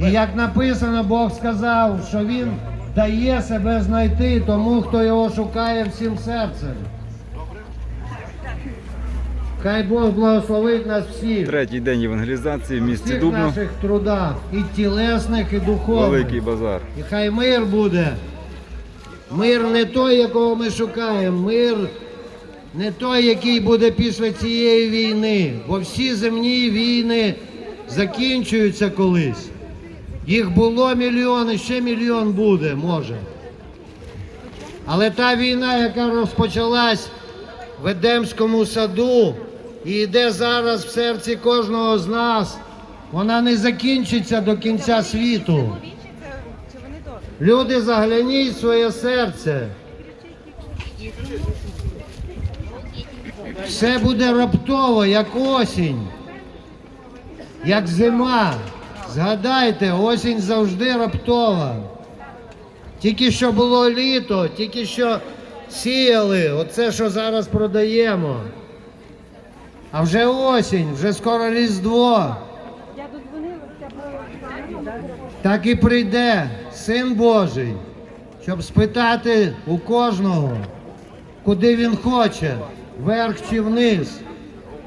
І як написано, Бог сказав, що Він дає себе знайти тому, хто його шукає всім серцем. Хай Бог благословить нас всіх, Третій день евангелізації в місті всіх Дубно. наших трудах, і тілесних, і духовних. Великий базар. І хай мир буде. Мир не той, якого ми шукаємо. Мир не той, який буде після цієї війни. Бо всі земні війни закінчуються колись. Їх було мільйон і ще мільйон буде, може. Але та війна, яка розпочалась в Едемському саду і йде зараз в серці кожного з нас, вона не закінчиться до кінця світу. Люди, загляніть своє серце. Все буде раптово, як осінь, як зима. Згадайте, осінь завжди раптова. Тільки що було літо, тільки що сіяли, оце, що зараз продаємо. А вже осінь, вже скоро Різдво. Так і прийде Син Божий, щоб спитати у кожного, куди він хоче, вверх чи вниз.